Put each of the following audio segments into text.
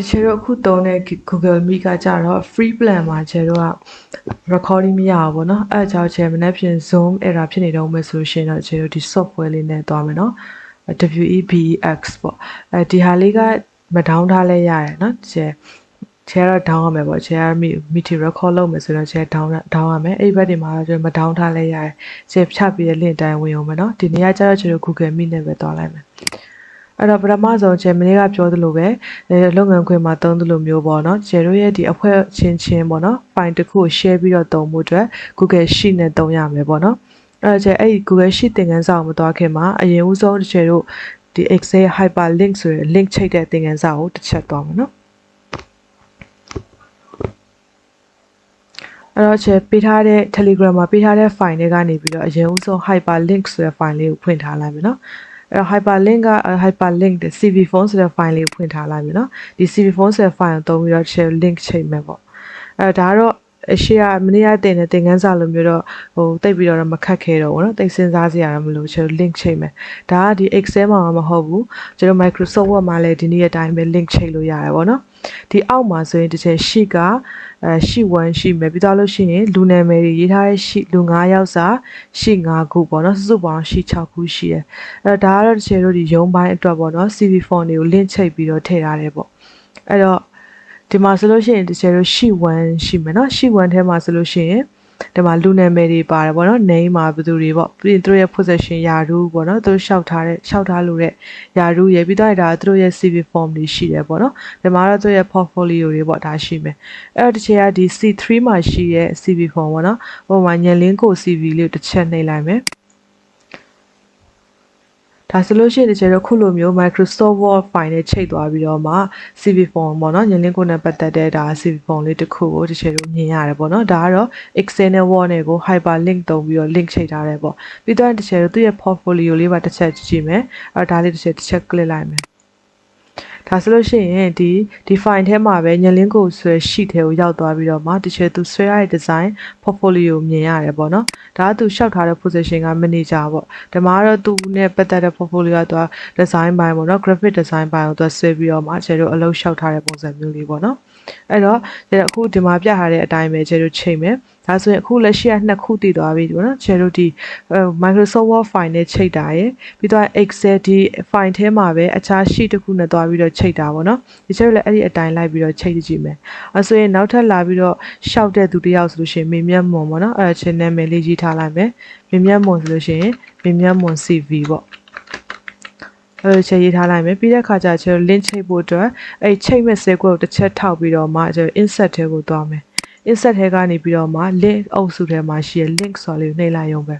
တချို့တို့အခုသုံးတဲ့ Google Meet ကကြတော့ free plan မှာကျတော့ recording မရဘူးပေါ့နော်အဲအကြောင်းကျမနေ့ပြင် Zoom error ဖြစ်နေတော့မယ်ဆိုလို့ရှိရင်တော့ကျတို့ဒီ software လေးနဲ့သွားမယ်နော် WEBX ပေါ့အဲဒီဟာလေးကမ down ထားလဲရတယ်နော်ကျ share တော့ down ရမယ်ပေါ့ share meeting record လုပ်မယ်ဆိုတော့ share down down ရမယ်အဲ့ဘက်ဒီမှာကျွန်တော်မ down ထားလဲရတယ် share ဖြတ်ပြီးတဲ့ link တိုင်းဝင်အောင်မယ်နော်ဒီနေ့ကကျတော့ကျွန်တော် Google Meet နဲ့ပဲသွားလိုက်မယ် အဲ့တော့ပထမဆုံးကျယ်မင်းကပြောသလိုပဲလုပ်ငန်းခွင်မှာသုံးသလိုမျိုးပေါ့နော်ကျယ်တို့ရဲ့ဒီအဖွဲချင်းချင်းပေါ့နော် file တစ်ခုကို share ပြီးတော့သုံးဖို့အတွက် Google Sheet နဲ့သုံးရမယ်ပေါ့နော်အဲ့တော့ကျယ်အဲ့ဒီ Google Sheet သင်ခန်းစာကိုမသွားခင်မှာအရင်ဦးဆုံးကျယ်တို့ဒီ Excel hyperlink ဆိုရယ် link ချိတ်တဲ့သင်ခန်းစာကိုတစ်ချက်သွားမယ်နော်အဲ့တော့ကျပေးထားတဲ့ Telegram မှာပေးထားတဲ့ file တွေကနေပြီးတော့အရင်ဦးဆုံး hyperlink ဆိုတဲ့ file လေးကိုဖွင့်ထားလိုက်မယ်နော် အဲ့တော့ hyperlink က hyperlink တဲ့ CV phone ဆိုတဲ့ file လေးကိုဖွင့်ထားလိုက်ပြီနော်ဒီ CV phone ဆိုတဲ့ file ကိုသုံးပြီးတော့ share link ချိန်မယ်ပေါ့အဲ့ဒါတော့ အရှိကမနေ့ကတင်တဲ့သင်ခန်းစာလိုမျိုးတော့ဟိုတိတ်ပြီးတော့မခက်ခဲတော့ဘူးเนาะတိတ်စဉ်းစားစရာတော့မလိုကျွန်တော် link ချိန်မယ်ဒါကဒီ Excel မှာမဟုတ်ဘူးကျွန်တော် Microsoft Word မှာလည်းဒီနေ့အတိုင်းပဲ link ချိန်လို့ရတယ်ပေါ့နော်ဒီအောက်မှာဆိုရင်တစ်ချက် sheet ကအဲ sheet 1ရှိမယ်ပြီးတော့လို့ရှိရင်လူနာမည်တွေရေးထားတဲ့ sheet လူ9ယောက်စာ sheet 5ခုပေါ့နော်စုစုပေါင်း sheet 6ခုရှိတယ်အဲဒါကတော့တစ်ချက်တို့ဒီရုံးပိုင်းအတွက်ပေါ့နော် CV form တွေကို link ချိန်ပြီးတော့ထည့်ထားတယ်ပေါ့အဲ့တော့ ဒီမှာဆိုလို့ရှိရင်တကယ်လို့ sheet 1ရှိမယ်เนาะ sheet 1ထဲမှာဆိုလို့ရှိရင်ဒီမှာလူနာမည်တွေပါတယ်ပေါ့နော် name မှာဘယ်သူတွေပေါ့ပြီးရင်သူတို့ရဲ့ possession ယာရူးပေါ့နော်သူတို့ရှောက်ထားတဲ့ရှောက်ထားလို့တဲ့ယာရူးရပြီးတော့ဒါသူတို့ရဲ့ CV form တွေရှိတယ်ပေါ့နော်ဒီမှာတော့သူတို့ရဲ့ portfolio တွေပေါ့ဒါရှိမယ်အဲ့တော့တစ်ချက်ကဒီ C3 မှာရှိရဲ့ CV form ပေါ့နော်ဟိုမှာညလင်းကို CV လေးကိုတစ်ချက်နှိပ်လိုက်မယ် ဒါဆိုလို့ရှိရင်တကယ်တော့ခုလိုမျိုး Microsoft Word file နဲ့ချိန်သွားပြီးတော့မှ CV form ပေါ့နော်ညလင်းကိုနဲ့ပတ်သက်တဲ့ဒါ CV form လေးတစ်ခုကိုတကယ်လို့မြင်ရတယ်ပေါ့နော်ဒါကတော့ Excel နဲ့ Word နဲ့ကို hyperlink သုံးပြီးတော့ link ချိန်ထားတယ်ပေါ့ပြီးတော့တကယ်လို့သူ့ရဲ့ portfolio လေးပါတစ်ချက်ကြည့်မယ်အဲ့ဒါလေးတစ်ချက်တစ်ချက် click လိုက်မယ် ဒါဆိုလို့ရှိရင်ဒီဒီ file ထဲမှာပဲညလင်းကိုဆွဲ sheet ထဲကိုရောက်သွားပြီးတော့မှတချို့သူဆွဲရတဲ့ design portfolio မြင်ရတယ်ပေါ့နော်ဒါကသူရှောက်ထားတဲ့ position က manager ပေါ့ဒီမှာတော့သူနဲ့ပတ်သက်တဲ့ portfolio ကသူက design ပိုင်းပေါ့နော် graphic design ပိုင်းကိုသူဆွဲပြီးတော့မှကျတို့အလုပ်ရှောက်ထားတဲ့ပုံစံမျိုးလေးပေါ့နော် အဲ့တော့အခုဒီမှာပြထားတဲ့အတိုင်းပဲကျတို့ချိန်မယ်ဒါဆိုရင်အခုလက်ရှိကနှစ်ခုတည်သွားပြီပေါ့နော်ကျတို့ဒီ Microsoft Word file နဲ့ချိန်တာရယ်ပြီးတော့ Excel ဒီ file ထဲမှာပဲအခြား sheet တစ်ခုနဲ့သွားပြီးတော့ချိန်တာပေါ့နော်ဒီကျတို့လည်းအဲ့ဒီအတိုင်းလိုက်ပြီးတော့ချိန်ကြည့်မယ်အဲဆိုရင်နောက်ထပ်လာပြီးတော့ရှောက်တဲ့သူတယောက်ဆိုလို့ရှိရင်မေမြတ်မွန်ပေါ့နော်အဲ့ချင်းနာမည်လေးရေးထားလိုက်မယ်မေမြတ်မွန်ဆိုလို့ရှိရင်မေမြတ်မွန် CV ပေါ့ အဲ့လိုချက်ရေးထားလိုက်မယ်ပြီးတဲ့အခါကျကျွန်တော် link ချိတ်ဖို့အတွက်အဲ့ချိတ်မဲ့ sequence ကိုတစ်ချက်ထောက်ပြီးတော့မှကျွန်တော် insert ထဲကိုသွားမယ် insert ထဲကနေပြီးတော့မှ link အုပ်စုထဲမှာရှိတဲ့ link ဆိုလေးကိုနှိပ်လိုက်ရုံပဲ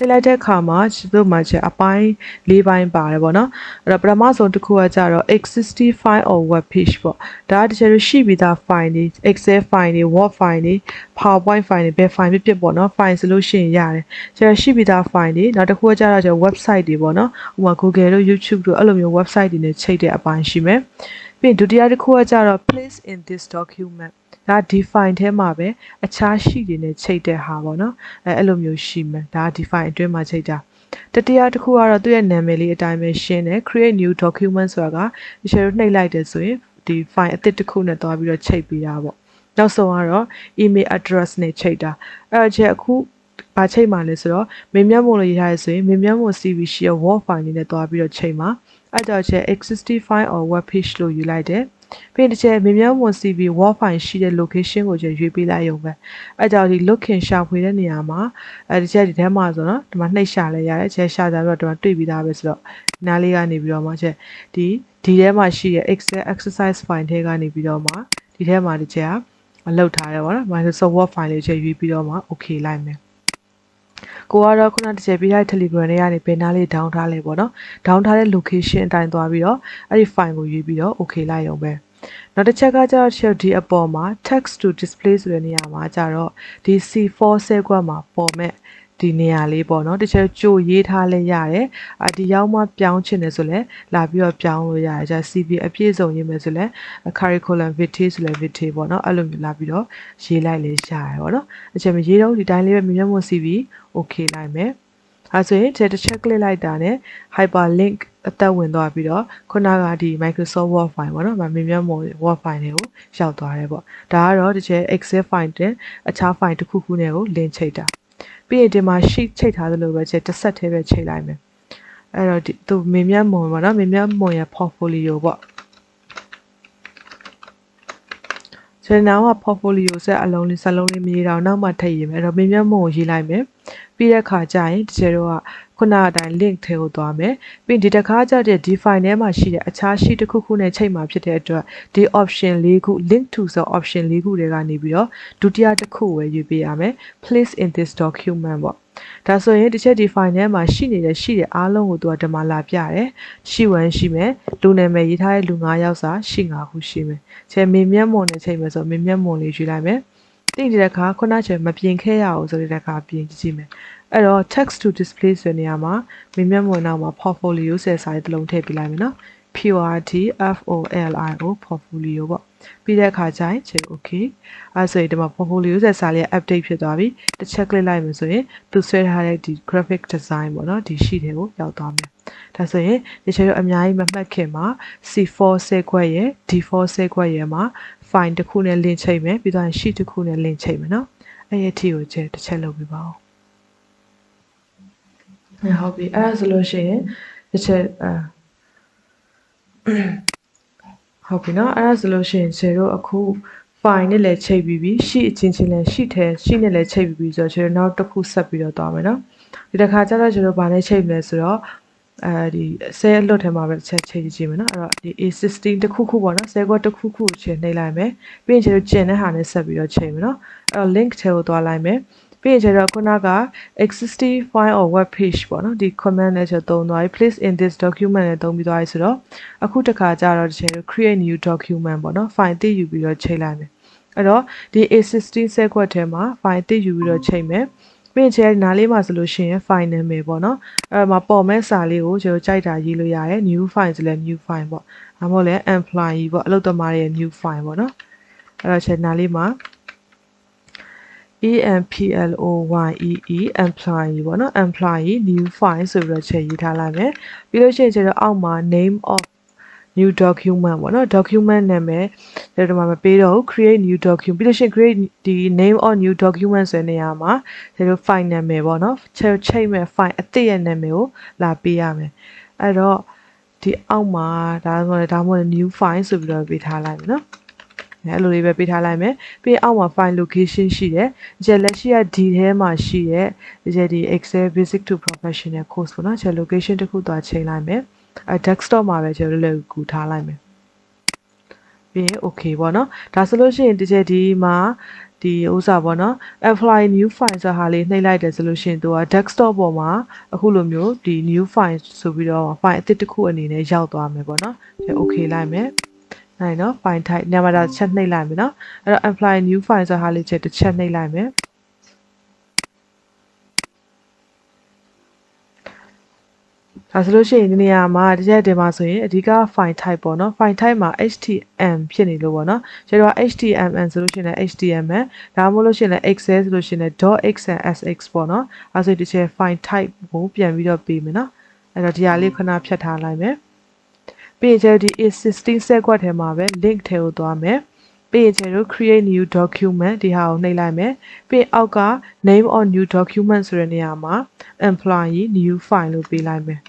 နှိပ်လိုက်တဲ့အခါမှာသူ့မှာချက်အပိုင်း၄ပိုင်းပါတယ်ပေါ့နော်အဲ့တော့ပထမဆုံးတစ်ခုကကြတော့ existing file or web page ပေါ့ဒါကတကယ်လို့ရှိပြီးသား file တွေ excel file တွေ word file တွေ powerpoint file တွေဘယ် file ဖြစ်ဖြစ်ပေါ့နော် file ဆိုလို့ရှိရင်ရတယ်ကျတော့ရှိပြီးသား file တွေနောက်တစ်ခုကကြတော့ကျ website တွေပေါ့နော်ဥပမာ Google တို့ YouTube တို့အဲ့လိုမျိုး website တွေနဲ့ချိတ်တဲ့အပိုင်းရှိမယ် ပြီးဒုတိယတစ်ခုကကြတော့ place in this document ဒါ define ထဲမှာပဲအခြားရှိတွေနဲ့ချိန်တဲ့ဟာပေါ့နော်အဲအဲ့လိုမျိုးရှိမယ်ဒါ define အတွင်းမှာချိန်တာတတိယတစ်ခုကတော့သူ့ရဲ့နာမည်လေးအတိုင်းပဲရှင်းတယ် create new document ဆိုတာကဒီ share နှိပ်လိုက်တယ်ဆိုရင်ဒီ file အသစ်တစ်ခုနဲ့တွားပြီးတော့ချိန်ပေးတာပေါ့နောက်ဆုံးကတော့ email address နဲ့ချိန်တာအဲ့ဒါချက်အခုဘာချိန်မှလဲဆိုတော့မေမြတ်မို့လို့ရေးထားရဆိုရင်မေမြတ်မို့ CV ရှိရ word file လေးနဲ့တွားပြီးတော့ချိန်မှာ အဲ့တော့ချက် existing file or web page လို့ယူလိုက်တယ်ပြီးတစ်ချက်မြေမြန်းဝန် CV wall file ရှိတဲ့ location ကိုကျွန်တော်ရွေးပေးလိုက်ရုံပဲအဲကြောင့်ဒီ looking ရှာဖွေတဲ့နေရာမှာအဲဒီချက်ဒီထဲမှာဆိုတော့ဒီမှာနှိပ်ရှာလဲရတယ်ချက်ရှာကြပြီးတော့ဒီမှာတွေ့ပြီးသားပဲဆိုတော့နားလေးကနေပြီးတော့မှချက်ဒီဒီထဲမှာရှိတဲ့ Excel exercise file ထဲကနေပြီးတော့မှဒီထဲမှာဒီချက်ကလောက်ထားတယ်ဗောနော် Microsoft Word file လေးချက်ရွေးပြီးတော့မှ okay လိုက်မယ် ကိုကတော့ခုနတစ်ချက်ပြထားတဲ့ Telegram ထဲကနေဘယ်နားလေး down ထားလဲပေါ့နော် down ထားတဲ့ location အတိုင်းသွားပြီးတော့အဲ့ဒီ file ကိုရွေးပြီးတော့ okay လိုက်ရုံပဲနောက်တစ်ချက်ကကျတော့ဒီအပေါ်မှာ text to display ဆိုတဲ့နေရာမှာကျတော့ဒီ C4 set ကွက်မှာပေါ်မဲ့ ဒီနေရာလေးပေါ့နော်တချို့ကြိုရေးထားလဲရတယ်အဒီရောက်မှပြောင်းချင်တယ်ဆိုလဲလာပြီးတော့ပြောင်းလို့ရတယ်じゃ CV အပြည့်စုံရေးမယ်ဆိုလဲ curriculum vitae ဆိုလဲ vitae ပေါ့နော်အဲ့လိုမျိုးလာပြီးတော့ရေးလိုက်လေရှာရတယ်ပေါ့နော်အချိန်မရေးတော့ဒီတိုင်းလေးပဲမြင်မြတ်မ CV okay လိုက်မယ်အဲဆိုရင်တစ်ချက် click လိုက်တာနဲ့ hyperlink အသက်ဝင်သွားပြီးတော့ခုနကဒီ Microsoft Word file ပေါ့နော်။မမြင်မြတ်မော် Word file တွေကိုရောက်သွားတယ်ပေါ့။ဒါကတော့တစ်ချက် Excel file တင်အခြား file တစ်ခုခုနဲ့ကို link ချိတ်တာ။ ပြီးရင်ဒီမှာ sheet ချိတ်ထားသလိုပဲချက်တစ်ဆက်တည်းပဲချိတ်လိုက်မယ်။အဲ့တော့ဒီသူမြင်မြတ်မော်ပေါ့နော်။မြင်မြတ်မော်ရဲ့ portfolio ပေါ့။ဆို ရင်နောက်မှာ portfolio ဆက်အလုံးလေးစလုံးလေးမရေးတော့နောက်မှထည့်ရေးမယ်အဲ့တော့မြင်မြတ်မော်ကိုရေးလိုက်မယ်ပြီးတဲ့အခါကျရင်ဒီကျတော့ခုနအတိုင်း link ထဲကိုသွားမယ်ပြီးဒီတစ်ခါကျတဲ့ဒီ file ထဲမှာရှိတဲ့အခြား sheet တစ်ခုခုနဲ့ချိန်မှာဖြစ်တဲ့အတွက်ဒီ option ၄ခု link to ဆို option ၄ခုတွေကနေပြီးတော့ဒုတိယတစ်ခုဝယ်ယူပေးရမယ် place in this document ပေါ့ ဒါဆိုရင်တစ်ချက်ဒီ file ထဲမှာရှိနေတဲ့ရှိတဲ့အားလုံးကိုသူကဒီမှာလာပြတယ်ရှိဝမ်းရှိမယ်လူနာမည်ရေးထားတဲ့လူ9ယောက်စာရှိ9ခုရှိမယ်ချဲမေမျက်မွန်နဲ့ချိန်မယ်ဆိုမေမျက်မွန်လေးယူလိုက်မယ်တိတဲ့အခါခုနချေမပြင်ခဲ့ရအောင်ဆိုတဲ့အခါပြင်ကြည့်မယ်အဲ့တော့ text to display ဆိုတဲ့နေရာမှာမေမျက်မွန်နောက်မှာ portfolio ဆယ်စာရေးတစ်လုံးထည့်ပြလိုက်မယ်နော် PORT FOLIO portfolio ပေါ့ ပြီးတဲ့အခါကျရင်ချိန် okay အဲဆိုရင်ဒီမှာ portfolio ဆက်စာလေး update ဖြစ်သွားပြီတစ်ချက် click လိုက်မယ်ဆိုရင်သူဆွဲထားတဲ့ဒီ graphic design ပေါ့နော်ဒီ sheet တွေကိုရောက်သွားမယ်ဒါဆိုရင်ဒီချက်တော့အများကြီးမမှတ်ခင်မှာ C4 ဆဲခွက်ရဲ့ D4 ဆဲခွက်ရဲ့မှာ file တစ်ခုနဲ့ link ချိန်မယ်ပြီးတော့ sheet တစ်ခုနဲ့ link ချိန်မယ်နော်အဲ့ဒီအထိကိုချက်တစ်ချက်လုပ်ပြပါဦးဟုတ်ပြီအဲ့ဒါဆိုလို့ရှိရင်တစ်ချက်အာ ဟုတ်ပြီနော်အဲ့ဒါဆိုလို့ရှိရင်ခြေတို့အခု file နဲ့လည်းချိန်ပြီးပြီရှိအချင်းချင်းလည်းရှိထဲရှိနဲ့လည်းချိန်ပြီးပြီဆိုတော့ခြေတို့နောက်တစ်ခုဆက်ပြီးတော့သွားမယ်နော်ဒီတစ်ခါကျတော့ခြေတို့ဗာနဲ့ချိန်မလဲဆိုတော့အဲဒီဆဲလွတ်ထဲမှာပဲချက်ချိန်ကြည့်မယ်နော်အဲ့တော့ဒီ A16 တစ်ခုခုပေါ့နော်ဆဲကွက်တစ်ခုခုချိန်နှိပ်လိုက်မယ်ပြီးရင်ခြေတို့ကျင်တဲ့ဟာနဲ့ဆက်ပြီးတော့ချိန်မယ်နော်အဲ့တော့ link ထဲကိုသွားလိုက်မယ် ပြီးရင်ကျတော့ခုနက existing file or web page ပေါ့နော်ဒီ command နဲ့ချက်သုံးသွားပြီ place in this document နဲ့သုံးပြီးသွားပြီဆိုတော့အခုတစ်ခါကျတော့တစ်ချက် create new document ပေါ့နော် file တိယူပြီးတော့ချိန်လိုက်မယ်အဲ့တော့ဒီ A16 set ခွက်ထဲမှာ file တိယူပြီးတော့ချိန်မယ်ပြင်ချဲနားလေးမှာဆိုလို့ရှိရင် file name ပဲပေါ့နော်အဲ့မှာပေါ်မဲ့စာလေးကိုကျွန်တော်ကြိုက်တာရေးလို့ရတယ် new file ဆိုလဲ new file ပေါ့ဒါမှမဟုတ်လဲ employee ပေါ့အလုပ်သမားရဲ့ new file ပေါ့နော်အဲ့တော့ချက်နားလေးမှာ employee employee ပေါ့နော် employee new file ဆိုပြီးတော့ချက်ရေးထားလိုက်မယ်ပြီးလို့ရှိရင်ကျတော့အောက်မှာ name of new document ပေါ့နော် document နာမည်ဒါတော့မပေးတော့ဘူး create new document ပြီးလို့ရှိရင် create ဒီ name of new document ဆိုတဲ့နေရာမှာဒါတို့ file နာမည်ပေါ့နော်ချက်ချိန်မဲ့ file အသစ်ရဲ့နာမည်ကိုလာပေးရမယ်အဲ့တော့ဒီအောက်မှာဒါဆိုရင်ဒါမှမဟုတ် new file ဆိုပြီးတော့ပေးထားလိုက်မယ်နော် အဲ့လိုလေးပဲပေးထားလိုက်မယ်ပြီးအောက်မှာ file location ရှိတယ်ဒီလက်ရှိကဒီထဲမှာရှိတဲ့ဒီဒီ Excel basic to professional course ပေါ့နော်ဒီ location တစ်ခုသွားချိန်လိုက်မယ်အဲ desktop မှာပဲကျွန်တော်တို့လည်းကူထားလိုက်မယ်ပြီးရင် okay ပေါ့နော်ဒါဆိုလို့ရှိရင်ဒီချက်ဒီမှာဒီဥစားပေါ့နော် apply new file ဆိုဟာလေးနှိပ်လိုက်တယ်ဆိုလို့ရှိရင်သူက desktop ပေါ်မှာအခုလိုမျိုးဒီ new file ဆိုပြီးတော့ file အသစ်တစ်ခုအနေနဲ့ရောက်သွားမယ်ပေါ့နော်ဒီ okay လိုက်မယ် နိုင်နော် file type ညမှာတော့ချက်နှိပ်လိုက်မယ်နော်အဲ့တော့ apply new file ဆိုဟာလေးချက်တစ်ချက်နှိပ်လိုက်မယ်ဒါဆိုလို့ရှိရင်ဒီနေရာမှာတစ်ချက်တင်ပါဆိုရင်အဓိက file type ပေါ့နော် file type မှာ HTML ဖြစ်နေလို့ပေါ့နော်ကျတော့ HTML ဆိုလို့ရှိရင်လည်း HTML ဒါမှမဟုတ်လို့ရှိရင်လည်း Excel ဆိုလို့ရှိရင်လည်း .xlsx ပေါ့နော်အဲဆိုဒီချက် file type ကိုပြန်ပြီးတော့ပေးမယ်နော်အဲ့တော့ဒီဟာလေးခဏဖြတ်ထားလိုက်မယ် ပြီးရင်ကျတော့ဒီ A16 set ခွက်ထဲမှာပဲ link ထဲကိုသွားမယ်ပြီးရင်ကျတော့ create new document ဒီဟာကိုနှိပ်လိုက်မယ်ပြီးအောက်က name or new document ဆိုတဲ့နေရာမှာ employee new file လို့ပေးလိုက်မယ်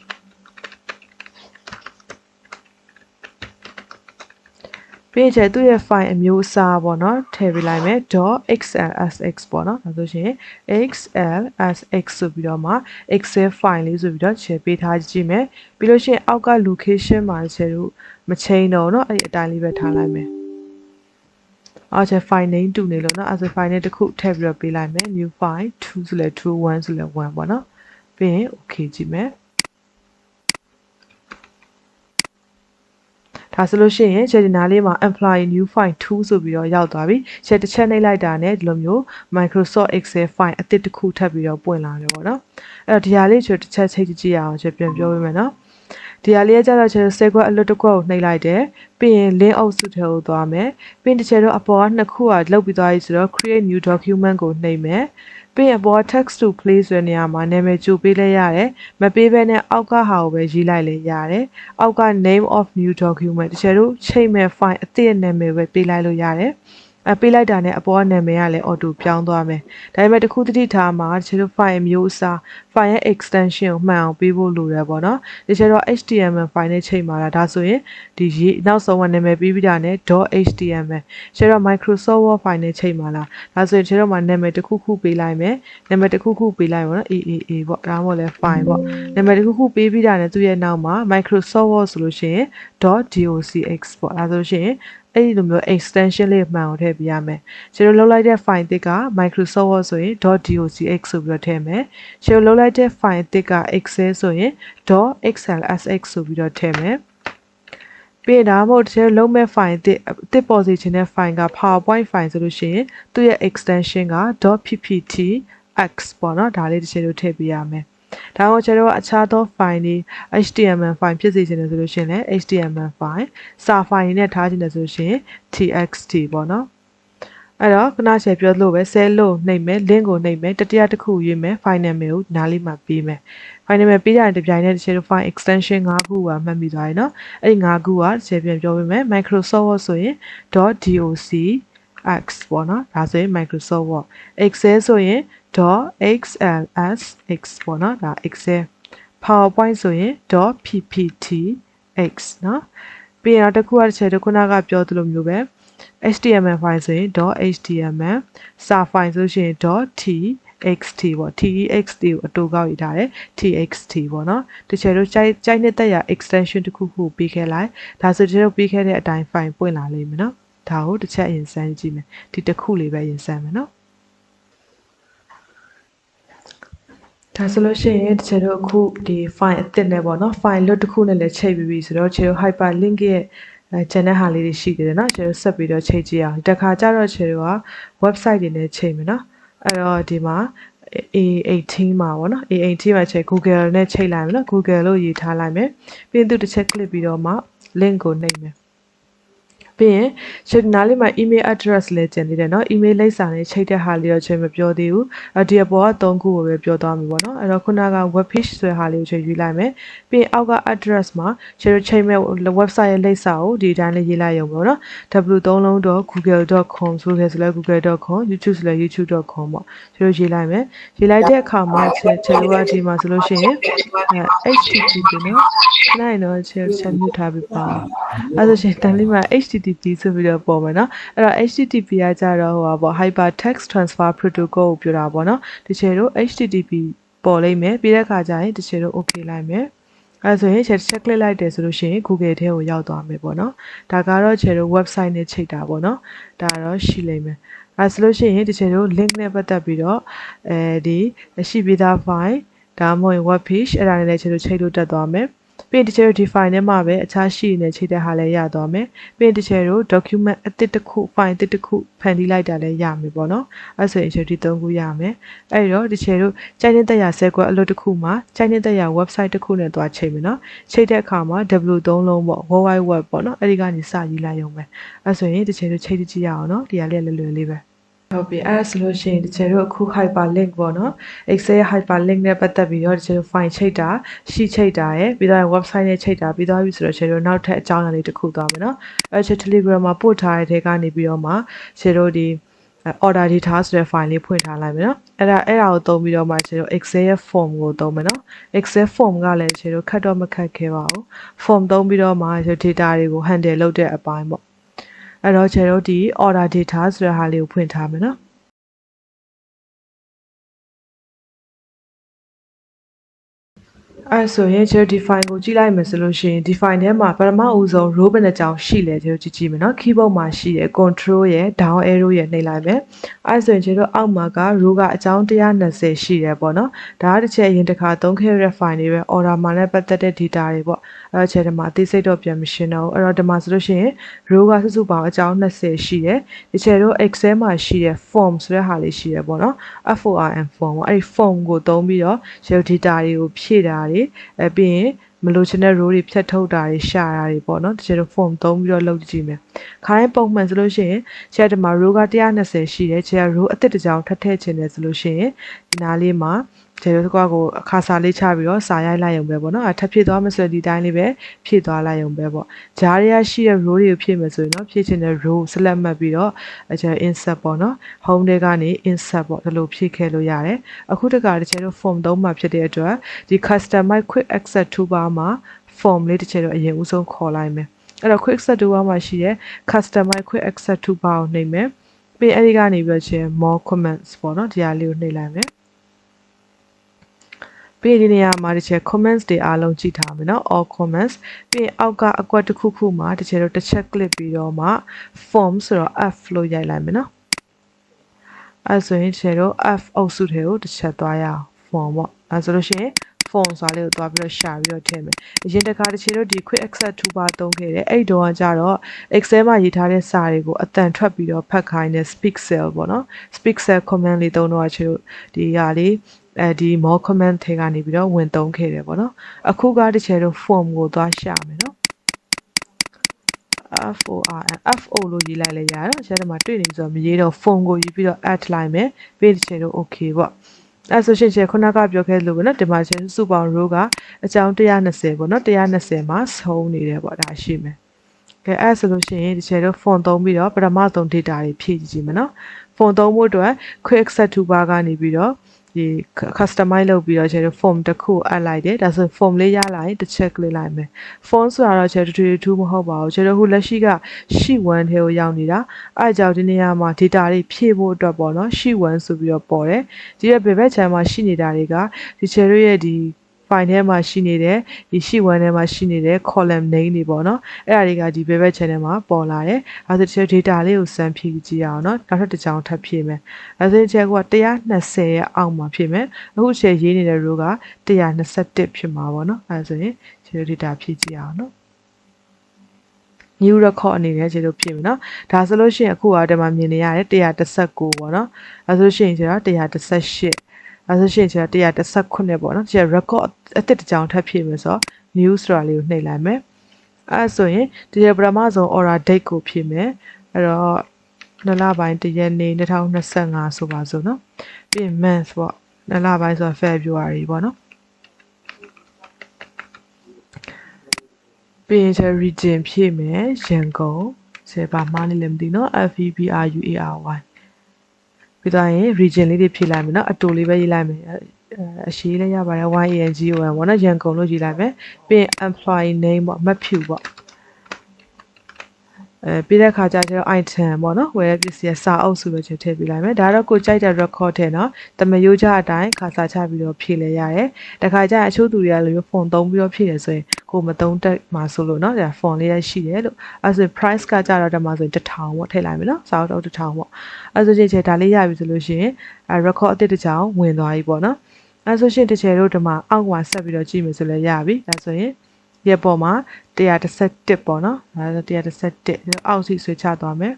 ပြီးရင်သူ့ရဲ့ file အမျိုးအစားပေါ့နော်ထည့်ပေးလိုက်မယ် .xlsx ပေါ့နော်ဒါဆိုရှင် xlsx ဆိုပြီးတော့မှ excel file လေးဆိုပြီးတော့ share ပေးထားကြည့်မယ်ပြီးလို့ရှိရင်အောက်က location မှာ share လို့မချိန်တော့เนาะအဲ့ဒီအတိုင်းလေးပဲထားလိုက်မယ်အော်ချက် file name တူနေလို့เนาะအဲ့ဆို file name တစ်ခုထည့်ပြီးတော့ပေးလိုက်မယ် new file 2ဆိုလဲ2 1ဆိုလဲ1ပေါ့เนาะပြီးရင် okay ကြည့်မယ် ဒါဆိုလို့ရှိရင်ချက်ဒီနာလေးမှာ employee new file 2ဆိုပြီးတော့ရောက်သွားပြီချက်တစ်ချက်နှိပ်လိုက်တာနဲ့ဒီလိုမျိုး Microsoft Excel file အသစ်တစ်ခုထပ်ပြီးတော့ပွင့်လာတယ်ပေါ့နော်အဲ့တော့ဒီဟာလေးချက်တစ်ချက်ချိန်ကြည့်ရအောင်ချက်ပြန်ပြောပေးမယ်နော်ဒီဟာလေးကကြတော့ချက်ဆဲခွက်အလွတ်တစ်ခွက်ကိုနှိပ်လိုက်တယ်ပြီးရင် link အုပ်စုထဲကိုသွားမယ်ပြီးရင်တစ်ချက်တော့အပေါ်ကနှစ်ခုကလောက်ပြီးသွားပြီဆိုတော့ create new document ကိုနှိပ်မယ် ပြီးရင်အပေါ် text to place ဆိုတဲ့နေရာမှာနာမည်ကြိုပေးလိုက်ရတယ်မပေးဘဲနဲ့အောက်ကဟာကိုပဲရေးလိုက်လေရတယ်အောက်က name of new document တကယ်လို့ချိန်မဲ့ file အသစ်နာမည်ပဲပေးလိုက်လို့ရတယ် အပေးလိုက်တာနဲ့အပေါ်ကနာမည်ကလည်း auto ပြောင်းသွားမယ်။ဒါပေမဲ့တစ်ခုတတိထားမှာတချို့တို့ file မျိုးအစား file ရဲ့ extension ကိုမှန်အောင်ပေးဖို့လိုတယ်ပေါ့နော်။တချို့တော့ HTML file နဲ့ချိန်ပါလားဒါဆိုရင်ဒီရေးနောက်ဆုံးကနာမည်ပေးပြီးတာနဲ့ .html တချို့တော့ Microsoft Word file နဲ့ချိန်ပါလားဒါဆိုရင်တချို့တော့မှာနာမည်တစ်ခုခုပေးလိုက်မယ်။နာမည်တစ်ခုခုပေးလိုက်ပါတော့ AAA ပေါ့ဒါမှမဟုတ်လဲ file ပေါ့။နာမည်တစ်ခုခုပေးပြီးတာနဲ့သူ့ရဲ့နောက်မှာ Microsoft Word ဆိုလို့ရှိရင် .docx ပေါ့ဒါဆိုရှင် အဲ့ဒီလိုမျိုး extension လေးမှန်အောင်ထည့်ပေးရမယ်။ကျွန်တော်လုပ်လိုက်တဲ့ file တစ်က Microsoft Word ဆိုရင် .docx ဆိုပြီးတော့ထည့်မယ်။ကျွန်တော်လုပ်လိုက်တဲ့ file တစ်က Excel ဆိုရင် .xlsx ဆိုပြီးတော့ထည့်မယ်။ပြီးတော့မဟုတ်တကယ်လုံးမဲ့ file တစ်တစ်ပေါ်စီခြင်းတဲ့ file က PowerPoint file ဆိုလို့ရှိရင်သူ့ရဲ့ extension က .pptx ပေါ့နော်ဒါလေးတစ်ချက်လို့ထည့်ပေးရမယ်။ ဒါတော့ကျွန်တော်အခြားသော file တွေ HTML file ဖြစ်စေချင်တယ်ဆိုလို့ရှိရင်လည်း HTML file စာ file နဲ့ထားချင်တယ်ဆိုလို့ရှိရင် txt ပေါ့နော်အဲ့တော့ခဏရှယ်ပြောလို့ပဲ cell လို့နှိပ်မယ် link ကိုနှိပ်မယ်တတိယတစ်ခုရွေးမယ် file name ကိုနားလေးမှာပေးမယ် file name ပေးကြရင်တပြိုင်နက်တစ်ချက် file extension 5ခုကမှတ်မိသွားရင်เนาะအဲ့ဒီ5ခုကတစ်ချက်ပြန်ပြောပေးမယ် Microsoft Word ဆိုရင် .doc x ပေါ့နော်ဒါဆိုရင် Microsoft Word Excel ဆိုရင် .xlsx ပေါ့နော်ဒါ excel powerpoint ဆိုရင် .pptx နော်ပြီးရင်တစ်ခုကတစ်ချက်တစ်ခုနကပြောသလိုမျိုးပဲ html file ဆိုရင် .html sa file ဆိုရှင် .txt ပေါ့ text ကိုအတူကောက်ရေးထားတယ် txt ပေါ့နော်တချေတို့ကြိုက်ကြိုက်နှစ်သက်ရ extension တစ်ခုခုပေးခဲ့လိုက်ဒါဆိုတချေတို့ပေးခဲ့တဲ့အတိုင်း file ပွင့်လာလိမ့်မယ်နော်ဒါကိုတစ်ချက်အရင်စမ်းကြည့်မယ်ဒီတစ်ခုလေးပဲအရင်စမ်းမယ်နော် ဒါဆိုလို့ရှိရင်တချို့တို့အခုဒီ file အသစ်နဲ့ပေါ့နော် file လွတ်တစ်ခုနဲ့လည်းချိန်ပြီးပြီဆိုတော့တချို့တို့ hyperlink ရဲ့အဲ channel ဟာလေးတွေရှိသေးတယ်နော်တချို့တို့ဆက်ပြီးတော့ချိန်ကြည့်အောင်တခါကျတော့တချို့တို့က website တွေနဲ့ချိန်မယ်နော်အဲ့တော့ဒီမှာ A18 မှာပေါ့နော် A18 မှာချိန် Google နဲ့ချိန်လိုက်မယ်နော် Google လို့ရေးထားလိုက်မယ်ပြီးရင်သူတစ်ချက် click ပြီးတော့မှ link ကိုနှိပ်မယ် ပြီးရင်ချိန်နားလေးမှာ email address လည်းကျန်သေးတယ်เนาะ email လိပ်စာနဲ့ချိန်တဲ့ဟာလေးတော့ချိန်မပြောသေးဘူးအဒီအပေါ်က3ခုကိုပဲပြောသွားမှာပေါ့เนาะအဲ့တော့ခုနက web page ဆိုတဲ့ဟာလေးကိုချိန်ယူလိုက်မယ်ပြီးရင်အောက်က address မှာချိန်ချိန်မဲ့ website ရဲ့လိပ်စာကိုဒီတိုင်းလေးရေးလိုက်ရုံပေါ့เนาะ w3လုံး.google.com ဆိုခဲ့ဆိုလဲ google.com youtube ဆိုလဲ youtube.com ပေါ့ချိန်ရေးလိုက်မယ်ရေးလိုက်တဲ့အခါမှာချိန်ချိန်ကဒီမှာဆိုလို့ရှိရင် http เนาะနိုင်တော့ချိန်ချက်မြူထားပြီးပါအဲ့ဒါဆိုရှင်တန်လေးမှာ http HTTP ဆိုပြီးတော့ပေါ်မယ်နော်အဲ့တော့ HTTP ကကြတော့ဟိုပါပေါ့ Hypertext Transfer Protocol ကိုပြောတာပေါ့နော်ဒီချေတို့ HTTP ပေါ်လိမ့်မယ်ပြီးတဲ့အခါကျရင်ဒီချေတို့ OK လိုက်မယ်အဲဆိုရင်ချက် check click လိုက်တယ်ဆိုလို့ရှိရင် Google ထဲကိုရောက်သွားမယ်ပေါ့နော်ဒါကတော့ချေတို့ website နဲ့ချိန်တာပေါ့နော်ဒါတော့ရှိလိမ့်မယ်အဲဆိုလို့ရှိရင်ဒီချေတို့ link နဲ့ပတ်သက်ပြီးတော့အဲဒီရှိပြီးသား file ဒါမှမဟုတ် web page အဲ့ဒါနဲ့လည်းချေတို့ချိန်လို့တက်သွားမယ် ပြီးရင်တစ်ချက်တို့ဒီ file ထဲမှာပဲအခြားရှိနေတဲ့ချိန်တဲ့ဟာလည်းရသွားမယ်ပြီးရင်တစ်ချက်တို့ document အသစ်တစ်ခု file အသစ်တစ်ခုဖန်တီးလိုက်တာလည်းရမယ်ပေါ့နော်အဲဆိုရင်ချက်ဒီ၃ခုရမယ်အဲ့တော့တစ်ချက်တို့ကြိုက်တဲ့ရဆဲကွက်အလုပ်တစ်ခုမှာကြိုက်တဲ့ရ website တစ်ခုနဲ့တွားချိန်မယ်နော်ချိန်တဲ့အခါမှာ w3 လုံးပေါ့ world wide web ပေါ့နော်အဲ့ဒီကနေစရေးလိုက်ရုံပဲအဲဆိုရင်တစ်ချက်တို့ချိန်ကြည့်ရအောင်နော်ဒီကလေးလွယ်လွယ်လေးပဲ ဟုတ်ပြီအဲ့ဒါဆိုလို့ရှိရင်တကယ်တော့အခု hyperlink ပေါ့နော် Excel ရဲ့ hyperlink နဲ့ပတ်သက်ပြီးတော့တကယ်တော့ file ချိတ်တာရှိချိတ်တာရယ်ပြီးတော့ website နဲ့ချိတ်တာပြီးသွားပြီဆိုတော့တကယ်တော့နောက်ထပ်အကြောင်းအရာလေးတစ်ခုသွားမယ်နော်အဲ့ချက် Telegram မှာပို့ထားတဲ့ထဲကနေပြီးတော့မှတကယ်တော့ဒီ order data ဆိုတဲ့ file လေးဖွင့်ထားလိုက်မယ်နော်အဲ့ဒါအဲ့ဒါကိုသုံးပြီးတော့မှကျွန်တော် Excel ရဲ့ form ကိုသုံးမယ်နော် Excel form ကလည်းကျွန်တော်ခတ်တော့မခတ်ခဲပါဘူး form သုံးပြီးတော့မှကျွန်တော် data တွေကို handle လုပ်တဲ့အပိုင်းပေါ့ အဲ့တော့ကျွန်တော်ဒီ order data ဆိုတဲ့ဟာလေးကိုဖွင့်ထားမယ်နော်အဲဆိုရင်ကျွန်တော်ဒီ file ကိုကြည့်လိုက်မယ်ဆိုလို့ရှိရင်ဒီ file ထဲမှာပထမဦးဆုံး row ဘယ်နှကြောင်ရှိလဲကျွန်တော်ကြည့်ကြည့်မယ်နော် keyboard မှာရှိတယ် control ရဲ့ down arrow ရဲ့နှိပ်လိုက်မယ်အဲဆိုရင်ကျွန်တော်အောက်မှာက row ကအကြောင်း120ရှိတယ်ပေါ့နော်ဒါကတစ်ချက်အရင်တစ်ခါသုံးခဲ့ရတဲ့ file တွေပဲ order မှာလည်းပတ်သက်တဲ့ data တွေပေါ့ အဲချက်ဒီမှာအသေးစိတ်တော့ပြန်မရှင်းတော့ဘူးအဲ့တော့ဒီမှာဆိုလို့ရှိရင် row ကစုစုပေါင်းအကြောင်း20ရှိတယ်ဒီချက်တို့ excel မှာရှိတဲ့ form ဆိုတဲ့ဟာလေးရှိတယ်ပေါ့နော် form form ပေါ့အဲ့ဒီ form ကိုသုံးပြီးတော့ကျွန်တော် data တွေကိုဖြည့်တာတွေအဲပြီးရင်မလိုချင်တဲ့ row တွေဖြတ်ထုတ်တာတွေရှာတာတွေပေါ့နော်တချို့ form သုံးပြီးတော့လုပ်ကြည့်မယ်ခါတိုင်းပုံမှန်ဆိုလို့ရှိရင်ခြေဒီမှာ row က120ရှိတယ်ခြေက row အသစ်တစ်ကြောင်ထပ်ထည့်ချင်တယ်ဆိုလို့ရှိရင်ဒီနားလေးမှာ ခြေတို့ကွာကိုအခါစာလေးချပြီးတော့စာရိုက်လိုက်ရုံပဲပေါ့နော်အထပ်ဖြည့်သွားမယ်ဆိုဒီတိုင်းလေးပဲဖြည့်သွားလိုက်ရုံပဲပေါ့ဂျားတွေကရှိတဲ့ row တွေကိုဖြည့်မယ်ဆိုရင်တော့ဖြည့်ချင်တဲ့ row select မှတ်ပြီးတော့အကျ insert ပေါ့နော် home တွေကနေ insert ပေါ့ဒီလိုဖြည့်ခဲ့လို့ရတယ်အခုတခါတချို့တို့ form သုံးမှာဖြစ်တဲ့အတွက်ဒီ customize quick access toolbar မှာ form လေးတစ်ချက်တော့အရင်ဦးဆုံးခေါ်လိုက်မယ်အဲ့တော့ quick access toolbar မှာရှိတဲ့ customize quick access toolbar ကိုနှိပ်မယ်ပြီးအဲ့ဒီကနေပြီးတော့ချင်း more comments ပေါ့နော်ဒီဟာလေးကိုနှိပ်လိုက်မယ် ပြီးရင်ဒီနေရာမှာတစ်ချက် comments တွေအားလုံးကြည့်ထားမယ်နော် all comments ပြီးရင်အောက်ကအကွက်တစ်ခုခုမှာတစ်ချက်တော့တစ်ချက် click ပြီးတော့မှ form ဆိုတော့ f လို့ရိုက်လိုက်မယ်နော်အဲဆိုရင်တစ်ချက်တော့ f အုပ်စုတွေကိုတစ်ချက်သွားရအောင် form ပေါ့အဲဆိုလို့ရှိရင် form ဆိုတာလေးကိုသွားပြီးတော့ရှာပြီးတော့ထည့်မယ်အရင်တစ်ခါတစ်ချိန်တော့ဒီ quick access toolbar သုံးခဲ့တယ်အဲ့တော့ကကြတော့ excel မှာရေးထားတဲ့စာတွေကိုအတန်ထွက်ပြီးတော့ဖတ်ခိုင်းတဲ့ speak cell ပေါ့နော် speak cell command လေးသုံးတော့ချေတို့ဒီဟာလေး အဲဒီ more command ထဲကနေပြီးတော့ဝင်သုံးခဲ့တယ်ပေါ့နော်အခုကတစ်ချီတော့ form ကိုသွားရှာမယ်နော် FORM FO လို့ရေးလိုက်လဲရတယ်။ဆရာတို့မှာတွေ့နေဆိုတော့မရေးတော့ phone ကိုရေးပြီးတော့ add လိုက်မယ်။ပြီးတစ်ချိန်တော့ okay ပေါ့။အဲဆိုရှင်ရှင်ခုနကပြောခဲ့လို့ပဲနော်ဒီမှာရှင်စုပေါင်း row ကအကြောင်း120ပေါ့နော်120မှာဆုံးနေတယ်ပေါ့ဒါရှိမယ်ကဲအဲဆိုလို့ရှိရင်ဒီချေတော့ font သုံးပြီးတော့ပထမဆုံး data တွေဖြည့်ကြည့်မယ်နော် font သုံးဖို့အတွက် quick set toolbar ကနေပြီးတော့ ဒီ customize လုပ်ပြီးတော့ကျွန်တော် form တစ်ခုအပ်လိုက်တယ်ဒါဆို form လေးရလာရင်တစ်ချက် click လိုက်မယ် font ဆိုတာတော့ကျွန်တော်တူတူမဟုတ်ပါဘူးကျွန်တော်ခုလက်ရှိက sheet 1ထဲကိုရောက်နေတာအဲအကြောင်းဒီနေရာမှာ data တွေဖြည့်ဖို့အတွက်ပေါ့နော် sheet 1ဆိုပြီးတော့ပေါ်တယ်ဒီရဲ့ဘယ်ဘက်ခြမ်းမှာရှိနေတာတွေကဒီချယ်တို့ရဲ့ဒီ file ထဲမှာရှိနေတဲ့ဒီ sheet 1ထဲမှာရှိနေတဲ့ column name တွေပေါ့နော်အဲ့ဒါတွေကဒီ pivot channel မှာပေါ်လာတယ်အဲဒါဆို data လေးကိုစမ်းဖြည့်ကြည့်အောင်နော်နောက်ထပ်တစ်ကြောင်းထပ်ဖြည့်မယ်အဲဒါဆိုချက်က120ရဲ့အောက်မှာဖြည့်မယ်အခုချက်ရေးနေတဲ့ row က121ဖြစ်မှာပေါ့နော်အဲဒါဆိုရင်ခြေ data ဖြည့်ကြည့်အောင်နော် new record အနေနဲ့ခြေတို့ဖြစ်မယ်เนาะဒါဆိုလို့ရှိရင်အခုကဒီမှာမြင်နေရတယ်119ပေါ့เนาะအဲဆိုလို့ရှိရင်ကျတော့118 အဲဆိုရှင်ကျတော့119ပေါ့နော်ကျ record အသစ်တစ်ကြောင်ထပ်ဖြည့်မယ်ဆိုတော့ new ဆိုတာလေးကိုနှိပ်လိုက်မယ်အဲဆိုရင်ဒီပထမဆုံး order date ကိုဖြည့်မယ်အဲ့တော့နှစ်လပိုင်းတရက်နေ့2025ဆိုပါစို့နော်ပြီးရင် month ပေါ့နှစ်လပိုင်းဆိုတော့ February ပေါ့နော်ပြီးရင်ကျ region ဖြည့်မယ်ရန်ကုန်စေပါမှားနေလည်းမသိနော် F E B R U A R Y ပြီးသွားရင် region လေးတွေဖြည့်လိုက်မယ်နော်အတူလေးပဲရေးလိုက်မယ်အရှိလေးရပါတယ် YANGON ပေါ့နော်ရန်ကုန်လို့ရေးလိုက်မယ်ပြီးရင် employee name ပေါ့မဖြူပေါ့ အဲပြီးတဲ့ခါကျကျတော့ item ပေါ့နော်ဝယ်ပစ္စည်းစာအုပ်စုပဲချက်ထည့်ပေးလိုက်မယ်ဒါတော့ကိုကြိုက်တဲ့ record ထဲနော်တမယိုးကြအတိုင်းခါစာချပြီးတော့ဖြည့်လဲရတယ်တခါကျအချို့သူတွေကလည်းဖုန်းသုံးပြီးတော့ဖြည့်ရဆိုရင်ကိုမသုံးတက်မှာဆိုလို့နော်ဒါဖုန်းလေးရရှိတယ်လို့အဲဆို price ကကြတော့တမဆိုရင်1000ပေါ့ထည့်လိုက်မယ်နော်စာအုပ်တော့1000ပေါ့အဲဆိုချင်းချေဒါလေးရပြီဆိုလို့ရှိရင်အဲ record အသစ်တစ်ချောင်းဝင်သွားပြီပေါ့နော်အဲဆိုရှင်တစ်ချေတို့ဒီမှာအောက်မှာဆက်ပြီးတော့ကြည့်မယ်ဆိုလည်းရပြီအဲဆိုရင် ရက်ပေါ်မှာ131ပေါ့နော်ဒါဆို131အောက်စီဆွေးချသွားမယ်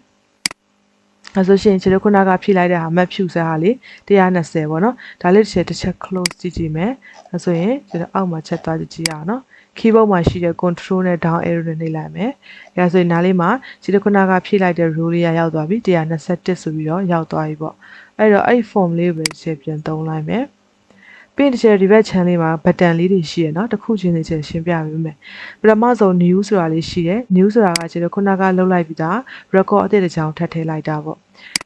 အဲဆိုရှင်ခြေခုနကဖြည့်လိုက်တဲ့ဟာမက်ဖြူဆက်ဟာလေ120ပေါ့နော်ဒါလေးတစ်ချက်တစ်ချက် close ကြည့်ကြည့်မယ်အဲဆိုရင်ခြေအောက်မှာချက်သွားကြည့်ကြည့်အောင်နော် keyboard မှာရှိတဲ့ control နဲ့ down arrow နဲ့နှိပ်လိုက်မယ်။အဲဒါဆိုရင်နားလေးမှာခြေတစ်ခုနကဖြည့်လိုက်တဲ့ row လေးရောက်သွားပြီ121ဆိုပြီးတော့ရောက်သွားပြီပေါ့။အဲ့တော့အဲ့ form လေးပဲခြေပြန်သုံးလိုက်မယ်။ ပြီးတစ်ချက်ဒီဘက် channel လေးမှာ button လေးတွေရှိရနော်တစ်ခုချင်းလေးချက်ရှင်းပြပေးမယ်ပထမဆုံး new ဆိုတာလေးရှိတယ် new ဆိုတာကကျတော့ခုနကလှုပ်လိုက်ပြီးသား record အသစ်တစ်ချောင်းထပ်ထည့်လိုက်တာပေါ့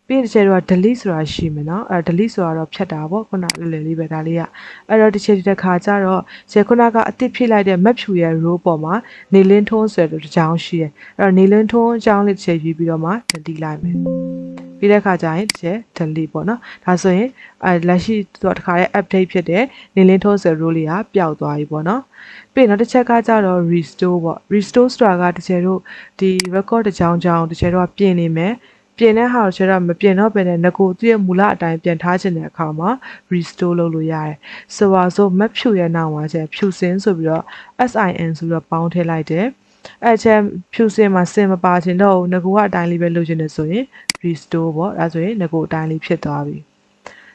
ပြီးတစ်ချက်တော့ delete ဆိုတာရှိမယ်နော်အဲ delete ဆိုတာတော့ဖြတ်တာပေါ့ခုနလွယ်လွယ်လေးပဲဒါလေးကအဲ့တော့တစ်ချက်ဒီတစ်ခါကျတော့ခြေခုနကအသစ်ဖြည့်လိုက်တဲ့ map ဖြူရဲ့ row ပေါ်မှာနေလင်းထုံးဆိုတဲ့တစ်ချောင်းရှိတယ်အဲ့တော့နေလင်းထုံးအကြောင်းလေးတစ်ချက်ယူပြီးတော့မှ delete လိုက်မယ် ပြီးတဲ့အခါကျရင်တစ်ချက် delete ပေါ့နော်ဒါဆိုရင်အဲလက်ရှိတော့တခါရဲ့ update ဖြစ်တဲ့နေလင်းထိုးစ role လေးကပျောက်သွားပြီပေါ့နော်ပြီးနောက်တစ်ချက်ကကြတော့ restore ပေါ့ restore ဆိုတာကတကယ်တော့ဒီ record တစ်ကြောင်းကြောင်းတကယ်တော့ပြင်နေမယ်ပြင်တဲ့ဟာကိုကျတော့မပြင်တော့ပဲနဲ့ငကိုသူ့ရဲ့မူလအတိုင်းပြန်ထားခြင်းတဲ့အခါမှာ restore လုပ်လို့ရတယ်။ဆိုပါစို့မဖြူရဲ့နောက်မှာကျဖြူစင်းဆိုပြီးတော့ SIN ဆိုပြီးတော့ပေါင်းထည့်လိုက်တယ်။ အဲချက်ဖြူစင်မှာစင်မပါချင်တော့ငကိုကအတိုင်းလေးပဲလုပ်ချင်တယ်ဆိုရင် restore ပေါ့ဒါဆိုရင်ငကိုအတိုင်းလေးဖြစ်သွားပြီ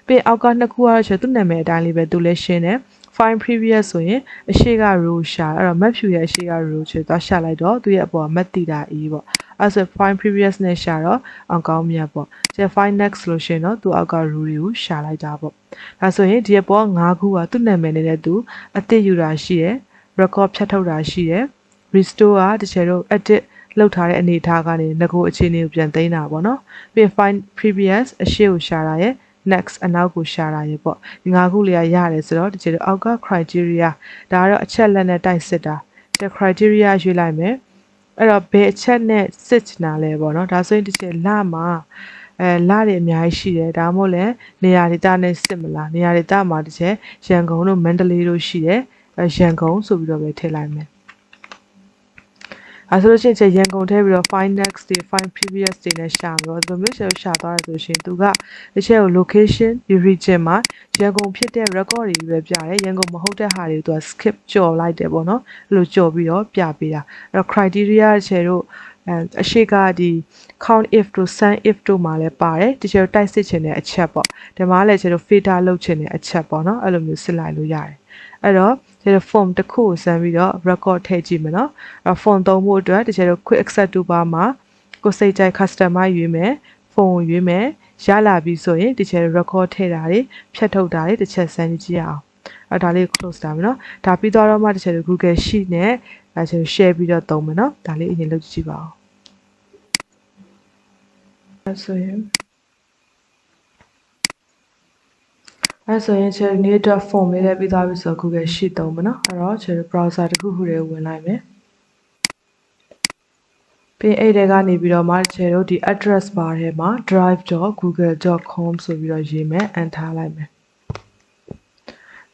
ပြီးအောက်ကနှစ်ခုကတော့ချက်သူ့နာမည်အတိုင်းလေးပဲသူလည်းရှင်းတယ် find previous ဆိုရင်အရှိက row ရှာအဲ့တော့ map view ရဲ့အရှိက row ချေသွားရှာလိုက်တော့သူရဲ့အပေါ်က map တည်တာ e ပေါ့အဲ့ဆို find previous နဲ့ရှာတော့အောင်ကောင်းမြတ်ပေါ့ကျ find next လို့ရှိရင်တော့သူအောက်က row တွေကိုရှာလိုက်တာပေါ့ဒါဆိုရင်ဒီအပေါ်၅ခုကသူ့နာမည်နဲ့သူအသစ်ယူတာရှိတယ် record ဖြတ်ထုတ်တာရှိတယ် restore ကတချေတော့ edit လောက်ထားတဲ့အနေအထားကနေငကိုအခြေအနေကိုပြန်သိမ်းတာပေါ့နော်ပြီး find previous အရှိကိုရှာတာရဲ့ next အနောက်ကိုရှာတာရေပေါ့ဒီငါးခုလေးကရတယ်ဆိုတော့ဒီကျတော့အောက်က criteria ဒါကတော့အချက်လက်နဲ့တိုက်စစ်တာဒီ criteria ရွေးလိုက်မယ်အဲ့တော့ဘယ်အချက်နဲ့စစ်ချင်တာလဲပေါ့နော်ဒါဆိုရင်ဒီကျလမှာအဲလာတွေအများကြီးရှိတယ်ဒါမှမဟုတ်လဲနေရာဒေသနဲ့စစ်မလားနေရာဒေသမှာတစ်ချက်ရန်ကုန်တို့မန္တလေးတို့ရှိတယ်အဲရန်ကုန်ဆိုပြီးတော့ပဲထည့်လိုက်မယ် အဲဆိုလို့ရှိရင်ချက်ရန်ကုန်ထဲပြီးတော့ find next တွေ find previous တွေနဲ့ရှာပြီးတော့ဒီလိုမျိုးချက်ရှာသွားတယ်ဆိုရှင်သူကတစ်ချက်ကို location ဒီ region မှာရန်ကုန်ဖြစ်တဲ့ record တွေပဲပြတယ်ရန်ကုန်မဟုတ်တဲ့ဟာတွေကိုသူက skip ကြော်လိုက်တယ်ပေါ့နော်အဲ့လိုကြော်ပြီးတော့ပြပေးတာအဲ့တော့ criteria ချက်တို့အဲအရှိကဒီ count if တို့ sum if တို့မှာလည်းပါတယ်တချို့တိုက်စစ်ချင်တဲ့အချက်ပေါ့ဒီမှာလည်းကျတော့ filter လုပ်ချင်တဲ့အချက်ပေါ့နော်အဲ့လိုမျိုးစစ်လိုက်လို့ရတယ်အဲ့တော့ဒီ form တစ်ခုကိုစမ်းပြီးတော့ record ထည့်ကြည့်မယ်နော်အဲ့ form သုံးဖို့အတွက်တချို့ quick access toolbar မှာကိုစိတ်ကြိုက် customer ရွေးမယ် phone ရွေးမယ်ရလာပြီဆိုရင်တချို့ record ထည့်တာတွေဖြတ်ထုတ်တာတွေတစ်ချက်စမ်းကြည့်ရအောင်အဲ့ဒါလေး close တာမယ်နော်ဒါပြီးတော့မှတချို့ Google Sheet နဲ့အဲဆို share ပြီးတော့သုံးမယ်နော်ဒါလေးအရင်လုပ်ကြည့်ပါအောင်အဲဆိုရင် အဲဆိုရင် cherry native form လေးလည်းပြီးသွားပြီဆိုတော့ Google Sheet သုံးမယ်နော်အဲ့တော့ cherry browser တစ်ခုခုတွေဝင်လိုက်မယ်ပြီးအဲ့တဲကနေပြီးတော့မှ cherry တို့ဒီ address bar ထဲမှာ drive.google.com ဆိုပြီးတော့ရေးမယ်အန်ထားလိုက်မယ်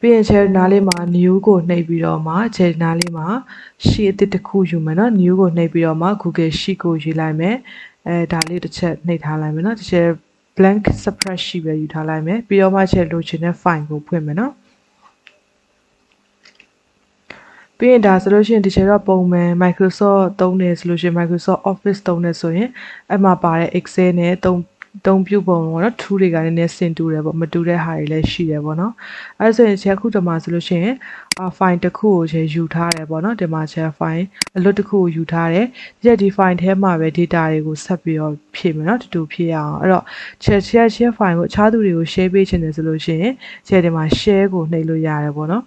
ပြီးရင် cherry နားလေးမှာ new ကိုနှိပ်ပြီးတော့မှ cherry နားလေးမှာ sheet အသစ်တစ်ခုယူမယ်နော် new ကိုနှိပ်ပြီးတော့မှ Google Sheet ကိုရေးလိုက်မယ်အဲဒါလေးတစ်ချက်နှိပ်ထားလိုက်မယ်နော်ဒီချက် blank spreadsheet ပဲယူထားလိုက်မယ်ပြီးတော့မှချက်လိုချင်တဲ့ file ကိုဖွင့်မယ်နော်ပြီးရင်ဒါဆိုလို့ရှိရင်ဒီချက်တော့ပုံမှန် Microsoft သုံးတယ်ဆိုလို့ရှိရင် Microsoft Office သုံးတယ်ဆိုရင်အဲ့မှာပါတဲ့ Excel နဲ့သုံး တုံးပြုတ်ပုံပေါ့နော် tool တွေကလည်းနည်းဆင်တူတယ်ပေါ့မတူတဲ့ဟာတွေလည်းရှိတယ်ပေါ့နော်အဲဆိုရင်ချက်ခုတမှာဆိုလို့ရှိရင် file တစ်ခုကိုချက်ယူထားတယ်ပေါ့နော်ဒီမှာချက် file အလွတ်တစ်ခုကိုယူထားတယ်ဒီဒီ file ထဲမှာပဲ data တွေကိုဆက်ပြီးတော့ဖြည့်မယ်နော်တူတူဖြည့်ရအောင်အဲ့တော့ချက်ချက်ချက် file ကိုအခြားသူတွေကို share ပေးချင်တယ်ဆိုလို့ရှိရင်ချက်ဒီမှာ share ကိုနှိပ်လို့ရတယ်ပေါ့နော်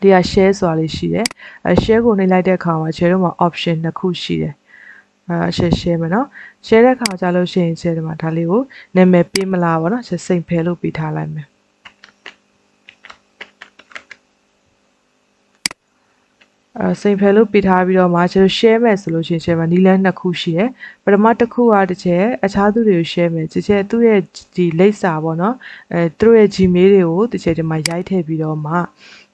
ဒီက share ဆိုတာလေးရှိတယ်အဲ share ကိုနှိပ်လိုက်တဲ့အခါမှာ share တော့မှာ option နှစ်ခုရှိတယ် အဲ share share မယ်နော် share တဲ့ခါကြလို့ရှိရင် share ဒီမှာဒါလေးကိုနာမည်ပေးမလားပေါ့နော် share စိတ်ဖယ်လို့ပေးထားလိုက်မယ်အဲစိန်ဖယ်လို့ပြထားပြီးတော့မှကျွန်တော် share မယ်ဆိုလို့ရှိရင် share မှာနီလန်းနှစ်ခုရှိတယ်ပထမတစ်ခုကတစ်ချက်အခြားသူတွေကို share မယ်တစ်ချက်သူ့ရဲ့ဒီလိပ်စာပေါ့နော်အဲသူတို့ရဲ့ Gmail တွေကိုတစ်ချက်ဒီမှာရိုက်ထည့်ပြီးတော့မှ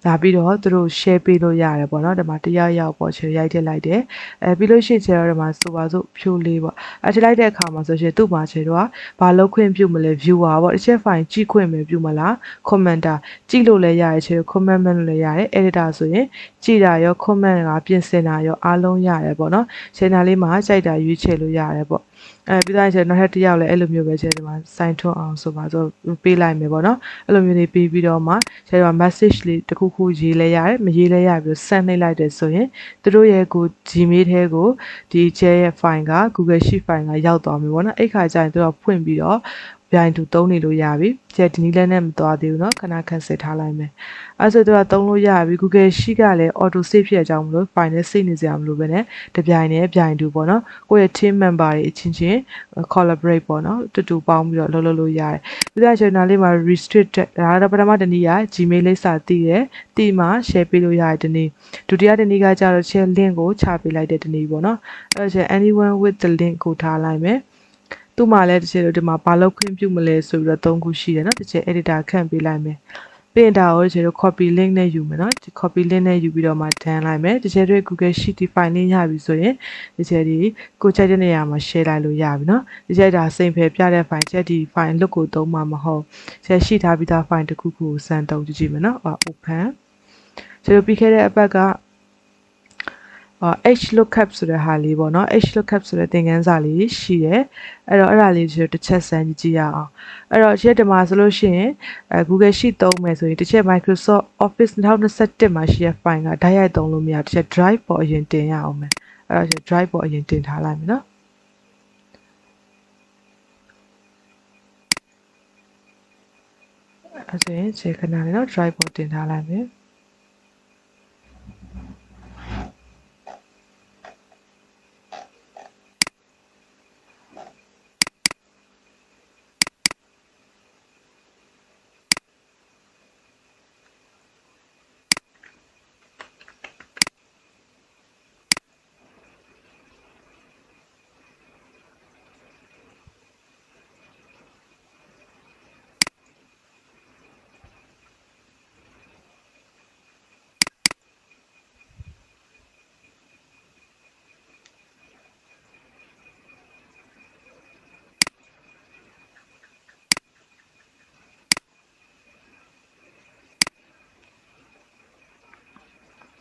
လာပြီးတော့သူတို့ share ပေးလို့ရတယ်ပေါ့နော်ဒီမှာတရားရောက်ပေါ့ချေရိုက်ထည့်လိုက်တယ်အဲပြီးလို့ရှိရင်ချေတော့ဒီမှာဆိုပါစို့ဖြိုးလေးပေါ့အဲထည့်လိုက်တဲ့အခါမှာဆိုရှင်သူ့မှာချေတော့ဘာလုပ်ခွင့်ပြုမလဲ viewer ပေါ့တစ်ချက် file ကြည့်ခွင့်ပဲပြုမလား commenter ကြည့်လို့လည်းရတယ်ချေ comment လုပ်လည်းရတယ် editor ဆိုရင်ကြည့်တာရော comment ကပြင်ဆင်တာရောအားလုံးရတယ်ပေါ့နော်ချန်နယ်လေးမှာကြိုက်တာရွေးချယ်လို့ရတယ်ပေါ့ အဲပြီးသားချက်နောက်ထပ်တစ်ယောက်လည်းအဲ့လိုမျိုးပဲချက်ဒီမှာ sign ထွန်းအောင်ဆိုပါဆိုပေးလိုက်မယ်ပေါ့နော်အဲ့လိုမျိုးလေးပေးပြီးတော့မှချက်ဒီမှာ message လေးတစ်ခုခုရေးလဲရတယ်မရေးလဲရပြီး send နှိပ်လိုက်တယ်ဆိုရင်သူတို့ရဲ့ကို Gmail ထဲကိုဒီချက်ရဲ့ file က Google Sheet file ကရောက်သွားပြီပေါ့နော်အဲ့ခါကျရင်သူတို့ဖွင့်ပြီးတော့ ပြိုင်တူသုံးနေလို့ရပြီ။ကျက်ဒီနီးလည်းနဲ့မသွားသေးဘူးเนาะခဏခန့်စစ်ထားလိုက်မယ်။အဲဆိုတော့သုံးလို့ရပြီ Google Sheet ကလည်း auto save ဖြစ်ကြအောင်မလို့ file နဲ့ save နေစရာမလိုပဲနဲ့တပြိုင်နဲ့ပြိုင်တူပေါ့နော်။ကိုယ့်ရဲ့ team member တွေအချင်းချင်း collaborate ပေါ့နော်တူတူပေါင်းပြီးတော့လုပ်လုပ်လို့ရတယ်။ပြီးတော့ကျွန်တော်လေးမှာ restricted ဒါတော့ပထမတနည်းက Gmail လိပ်စာတည်တယ်။တည်မှာ share ပေးလို့ရတယ်တနည်း။ဒုတိယတနည်းကကျတော့ share link ကိုချပေးလိုက်တဲ့တနည်းပေါ့နော်။အဲဒါကျ anyone with the link ကိုထားလိုက်မယ်။ သူ့မှာလည်းတစ်ချက်လို့ဒီမှာဘာလို့ခွင့်ပြုမလဲဆိုပြီးတော့သုံးခုရှိတယ်နော်တစ်ချက် editor ခန့်ပေးလိုက်မယ်ပြင်တာကိုကျွန်တော် copy link နဲ့ယူမယ်နော်ဒီ copy link နဲ့ယူပြီးတော့မှဒန်းလိုက်မယ်တစ်ချက်တွေ Google Sheet ဒီ file လေးရပြီဆိုရင်တစ်ချက်ဒီကိုချက်တဲ့နေရာမှာ share လိုက်လို့ရပြီနော်တစ်ချက်ဒါစိန်ဖယ်ပြတဲ့ file ချက်ဒီ file လွတ်ကိုသုံးမှာမဟုတ်ချက်ရှိထားပြီးသား file တစ်ခုခုကိုစမ်းတုံးကြည့်ကြည့်မယ်နော် open ကျွန်တော်ပြီးခဲ့တဲ့အပတ်ကအာ H lookup ဆိုတဲ့ဟာလေးပေါ့နော် H lookup ဆိုတဲ့သင်ခန်းစာလေးရှိတယ်အဲ့တော့အဲ့ဒါလေးကျွန်တော်တစ်ချက်စမ်းကြည့်ရအောင်အဲ့တော့ချက်တမှာဆိုလို့ရှိရင်အဲ Google Sheet သုံးမယ်ဆိုရင်တစ်ချက် Microsoft Office 2021မှာရှိတဲ့ file ကဓာတ်ရိုက်သုံးလို့မရတစ်ချက် Drive ပေါ်အရင်တင်ရအောင်မယ်အဲ့တော့ Drive ပေါ်အရင်တင်ထားလိုက်မယ်နော်အဲ့ဆိုရင်ခြေခဏလေးနော် drive ပေါ်တင်ထားလိုက်မယ်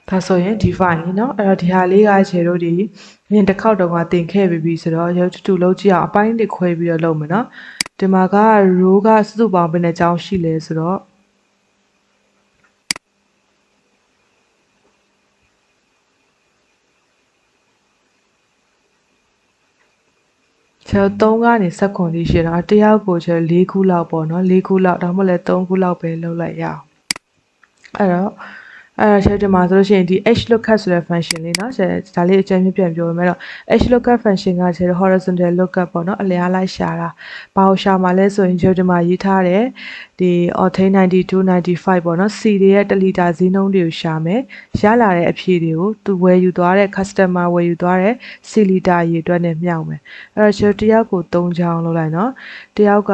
ဒါဆိုရင်ဒီ file လေးเนาะအဲ့တော့ဒီဟာလေးကခြေတို့ဒီရင်တစ်ခေါက်တော့ကတင်ခဲ့ပြီးပြီဆိုတော့ရုပ်တူတူလုံးကြည့်အောင်အပိုင်းတစ်ခွဲပြီးတော့လုပ်မယ်เนาะဒီမှာက row ကစုစုပေါင်းဘယ်နှကြောင်းရှိလဲဆိုတော့ကျတော့3ကနေစက္ကွန်လေးရှိတော့တယောက်ကိုကျတော့4ခုလောက်ပေါ့နော်4ခုလောက်ဒါမှမဟုတ်လဲ3ခုလောက်ပဲလုပ်လိုက်ရအောင်အဲ့တော့ အဲ့တော့ချက်တင်မှာဆိုလို့ရှိရင်ဒီ h lookup ဆိုတဲ့ function လေးเนาะချက်ဒါလေးအကျဉ်းပြပြန်ပြောမယ်တော့ h lookup function ကချက် horizontal lookup ပေါ့နော်အလျားလိုက်ရှာတာဘာလို့ရှာမှာလဲဆိုရင်ချက်တင်မှာရေးထားတယ်ဒီ octane 92 95ပေါ့နော် C တွေရဲ့1လီတာဈေးနှုန်းတွေကိုရှာမယ်ရလာတဲ့အဖြေတွေကိုသူဝယ်ယူသွားတဲ့ customer ဝယ်ယူသွားတဲ့ C လီတာရေအတွက်နဲ့မျှောက်မယ်အဲ့တော့ချက်တယောက်ကို3ချောင်းလုပ်လိုက်နော်တယောက်က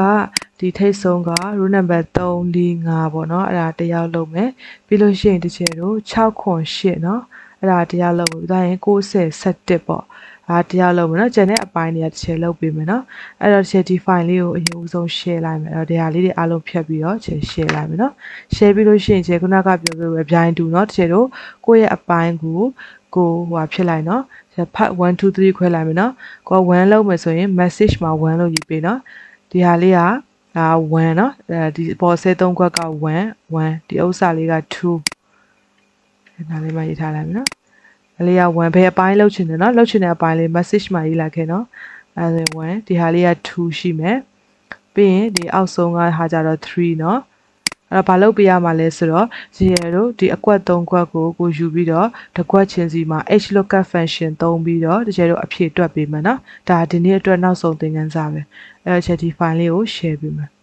ဒီထိတ်ဆုံးက row number 3 4 5ပေါ့နော်အဲ့ဒါတယောက်လုပ်မယ်ပြီးလို့ရှိရင်တစ်ချက်တို့6ခွန်8เนาะအဲ့ဒါတရားလုပ်ပြီးသားရင်60 17ပေါ့ဒါတရားလုပ်မယ်เนาะကျန်တဲ့အပိုင်းတွေကတစ်ချက်လုပ်ပေးမယ်เนาะအဲ့တော့တစ်ချက်ဒီ file လေးကိုအရင်ဦးဆုံး share လိုက်မယ်အဲ့တော့တရားလေးတွေအားလုံးဖြတ်ပြီးတော့ချက် share လိုက်မယ်เนาะ share ပြီးလို့ရှိရင်ချက်ခုနကပြောပြပဲ blind တူเนาะတစ်ချက်တို့ကိုယ့်ရဲ့အပိုင်းကိုကိုဟိုဖြစ်လိုက်เนาะဖတ်1 2 3ခွဲလိုက်မယ်เนาะကို1လုံးမယ်ဆိုရင် message မှာ1လို့ရေးပေးเนาะဒီဟာလေးက ဒါ1เนาะအဲဒီပေါ်ဆဲ3ခွက်က1 1ဒီဥစ္စာလေးက2ဒါလေးမှရေးထားလိုက်မယ်နော်ဒါလေးက1ဘယ်အပိုင်းလောက်ချင်တယ်နော်လောက်ချင်တဲ့အပိုင်းလေး message မှာရေးလိုက်ခဲ့နော်အဲဒါ1ဒီဟာလေးက2ရှိမယ်ပြီးရင်ဒီအောက်ဆုံးကဟာကြတော့3နော် အဲ့တော့ဘာလုပ်ပေးရမှာလဲဆိုတော့ zero ဒီအကွက်3ကွက်ကိုကိုယူပြီးတော့တစ်ကွက်ချင်းစီမှာ h lookup function သုံးပြီးတော့တကယ်တော့အဖြေတွက်ပေးမယ်နော်ဒါဒီနေ့အတွက်နောက်ဆုံးသင်ခန်းစာပဲအဲ့တော့ချက်ဒီ file လေးကို share ပေးမယ်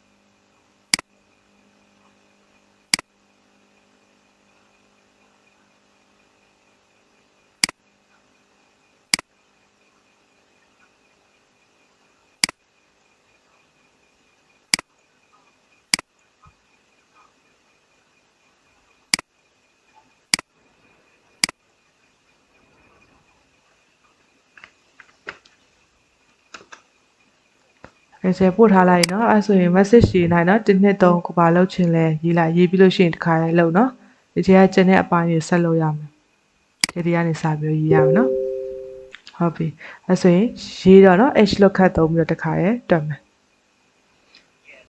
အဲဆယ်ပို့ထားလိုက်နော်အဲဆိုရင် message ရေးနိုင်နော်တစ်နှစ်သုံးကိုပါလောက်ချင်လဲရေးလိုက်ရေးပြီးလို့ရှိရင်တစ်ခါလေးလုပ်နော်ဒီချက်ကကျန်တဲ့အပိုင်းကိုဆက်လုပ်ရမယ်ဒီဒီကနေစပြီးရေးရမယ်နော်ဟုတ်ပြီအဲဆိုရင်ရေးတော့နော် h look ခတ်သုံးပြီးတော့တစ်ခါရဲတွက်မယ်